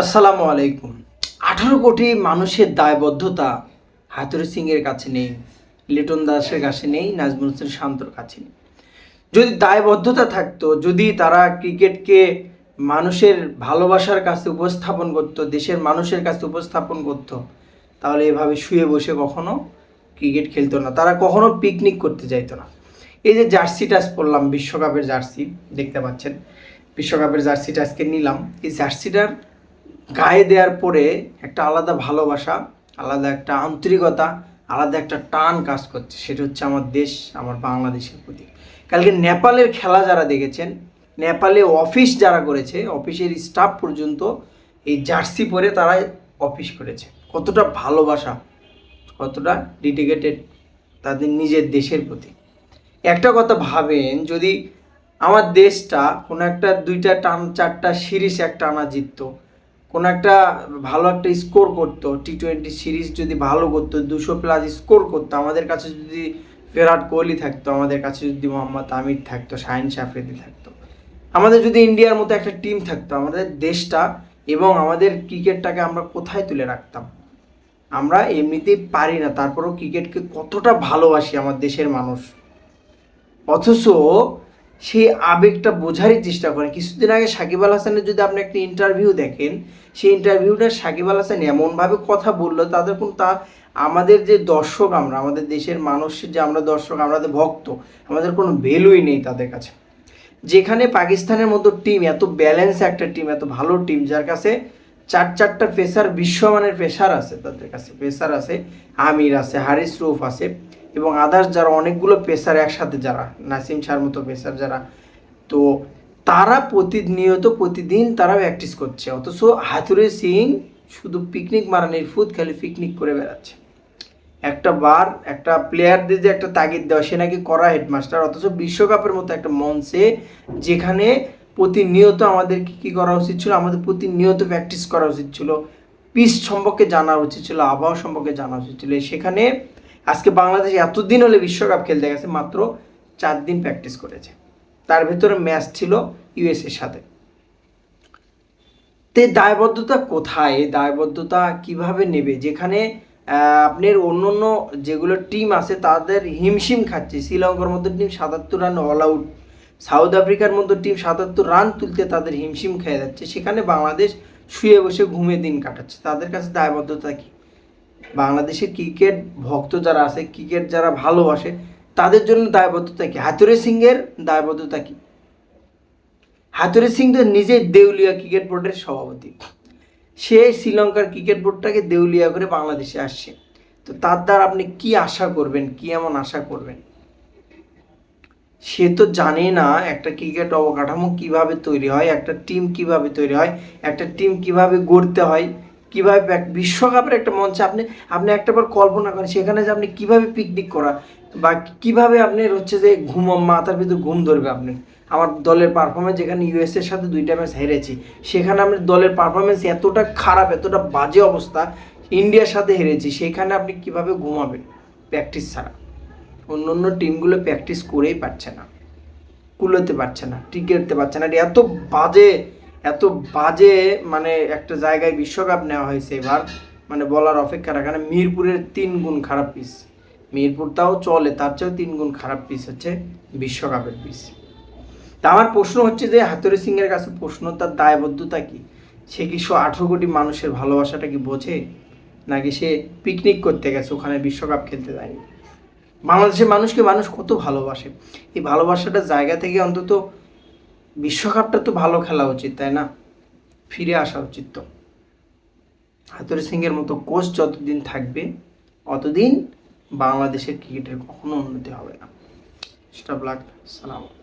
আসসালামু আলাইকুম। আঠারো কোটি মানুষের দায়বদ্ধতা হাতুরি সিং এর কাছে নেই, লিটন দাসের কাছে নেই, নাজমুল হোসেন শান্তর কাছে নেই। যদি দায়বদ্ধতা থাকতো, যদি তারা ক্রিকেটকে মানুষের ভালোবাসার কাছে উপস্থাপন করত, দেশের মানুষের কাছে উপস্থাপন করত, তাহলে এভাবে শুয়ে বসে কখনো ক্রিকেট খেলতো না। তারা কখনো পিকনিক করতে যাইতো না। এই যে জার্সিটা পরলাম, বিশ্বকাপের জার্সি, দেখতে পাচ্ছেন। বিশ্বকাপের জার্সিটা আজকে নিলাম। এই জার্সিটার গায়ে দেওয়ার পরে একটা আলাদা ভালোবাসা, আলাদা একটা আন্তরিকতা, আলাদা একটা টান কাজ করছে। সেটা হচ্ছে আমার দেশ, আমার বাংলাদেশের প্রতি। কালকে নেপালের খেলা যারা দেখেছেন, নেপালে অফিস যারা করেছে, অফিসের স্টাফ পর্যন্ত এই জার্সি পরে তারা অফিস করেছে। কতটা ভালোবাসা, কতটা ডেডিকেটেড তাদের নিজের দেশের প্রতি। একটা কথা ভাবেন, যদি আমার দেশটা কোনো একটা দুইটা টান, চারটা সিরিজ একটা আনা জিততো কোনো একটা ভালো একটা স্কোর করতো টি টোয়েন্টি সিরিজ যদি ভালো করতো, দুশো প্লাস স্কোর করতো, আমাদের কাছে যদি বিরাট কোহলি থাকতো, আমাদের কাছে যদি মোহাম্মদ আমির থাকতো, শাহিন শাফরিদি থাকতো, আমাদের যদি ইন্ডিয়ার মতো একটা টিম থাকতো, আমাদের দেশটা এবং আমাদের ক্রিকেটটাকে আমরা কোথায় তুলে রাখতাম? আমরা এমনিতেই পারি না, তারপরেও ক্রিকেটকে কতটা ভালোবাসি আমার দেশের মানুষ। অথচ সেই আবেগটা বোঝারই চেষ্টা করে। কিছুদিন আগে সাকিব আল হাসানের যদি আপনি একটা ইন্টারভিউ দেখেন, সেই ইন্টারভিউটা সাকিব আল হাসান এমনভাবে কথা বলল, তাদের কোন তা, আমাদের যে দর্শক আমরা, আমাদের দেশের মানুষের যে আমরা দর্শক, আমাদের ভক্ত, আমাদের কোনো ভ্যালুই নেই তাদের কাছে। যেখানে পাকিস্তানের মতো টিম এত ব্যালেন্স একটা টিম এত ভালো টিম যার কাছে চার চারটা পেসার বিশ্বমানের পেসার আছে তাদের কাছে। পেসার আছে, আমির আছে, হারিস রুফ আছে। এবং আদার্স যারা অনেকগুলো পেসার একসাথে যারা, নাসিম শাহর মতো পেসার যারা, তো তারা প্রতিনিয়ত প্রতিদিন তারা প্র্যাকটিস করছে। অথচ হাতুরে সিং শুধু পিকনিক মারানির ফুদ খালি পিকনিক করে বেড়াচ্ছে। একটা বার একটা প্লেয়ারদের যে একটা তাগিদ দেওয়া, সে নাকি করা হেডমাস্টার অথচ বিশ্বকাপের মতো একটা মঞ্চে যেখানে প্রতিনিয়ত আমাদের কি কী করা উচিত ছিল? আমাদের প্রতিনিয়ত প্র্যাকটিস করা উচিত ছিল। পিচ সম্পর্কে জানা উচিত ছিল, আবহাওয়া সম্পর্কে জানা উচিত ছিল। সেখানে আজকে বাংলাদেশ এতদিন হলে বিশ্বকাপ খেলতে গেছে, মাত্র চার দিন প্র্যাকটিস করেছে। তার ভেতরে ম্যাচ ছিল ইউএসএর সাথে। তে দায়বদ্ধতা কোথায়? এই দায়বদ্ধতা কীভাবে নেবে? যেখানে আপনার অন্য অন্য যেগুলো টিম আছে, তাদের হিমশিম খাচ্ছে। শ্রীলঙ্কার মতো টিম সাতাত্তর রান অল আউট সাউথ আফ্রিকার মতো টিম সাতাত্তর রান তুলতে তাদের হিমশিম খেয়ে যাচ্ছে। সেখানে বাংলাদেশ শুয়ে বসে ঘুমে দিন কাটাচ্ছে। তাদের কাছে দায়বদ্ধতা কি? বাংলাদেশের ক্রিকেট ভক্ত যারা আছে, ক্রিকেট যারা ভালোবাসে, তাদের জন্য দায়বদ্ধতা কি? হাতুরে সিংয়ের দায়বদ্ধতা কি? হাতুরে সিং তো নিজে দেউলিয়া ক্রিকেট বোর্ডের সভাপতি। সে শ্রীলঙ্কার ক্রিকেট বোর্ডটাকে দেউলিয়া করে বাংলাদেশে আসছে। তো তার দ্বারা আপনি কি আশা করবেন? কি এমন আশা করবেন? সে তো জানে না একটা ক্রিকেট অবকাঠামো কীভাবে তৈরি হয়, একটা টিম কীভাবে তৈরি হয়, একটা টিম কীভাবে গড়তে হয়। কীভাবে বিশ্বকাপের একটা মঞ্চে, আপনি আপনি একটাবার কল্পনা করেন সেখানে যে আপনি কীভাবে পিকনিক করা, বা কীভাবে আপনি হচ্ছে যে ঘুম, মাথার ভিতরে ঘুম ধরবে আপনি? আমার দলের পারফরমেন্স যেখানে ইউএস এর সাথে দুইটা ম্যাচ হেরেছি, সেখানে আমি দলের পারফরমেন্স এতটা খারাপ, এতটা বাজে অবস্থা ইন্ডিয়ার সাথে হেরেছি, সেখানে আপনি কীভাবে ঘুমাবেন? প্র্যাকটিস ছাড়া। অন্য অন্য টিমগুলো প্র্যাকটিস করেই পারছে না, কুলোতে পারছে না, টিকে পারছে না এত বাজে এত বাজে মানে একটা জায়গায় বিশ্বকাপ নেওয়া হয়েছে এবার মানে বলার অপেক্ষা রাখে না। মিরপুরের তিন গুণ খারাপ পিস মিরপুর তাও চলে, তার চেয়েও তিন গুণ খারাপ পিস হচ্ছে বিশ্বকাপের পিস তা আমার প্রশ্ন হচ্ছে যে হাতুরি সিংয়ের কাছে প্রশ্ন তার দায়বদ্ধতা কি? সে কি শো আঠেরো কোটি মানুষের ভালোবাসাটা কি বোঝে? নাকি সে পিকনিক করতে গেছে, ওখানে বিশ্বকাপ খেলতে যায়নি? বাংলাদেশের মানুষকে মানুষ কত ভালোবাসে। এই ভালোবাসাটা জায়গা থেকে অন্তত বিশ্বকাপটা তো ভালো খেলা উচিত, তাই না? ফিরে আসা উচিত তো। হাতুরি সিংয়ের মতো কোচ যতদিন থাকবে, অতদিন বাংলাদেশের ক্রিকেটের কখনো উন্নতি হবে না। সেটা ব্লাক সালাম।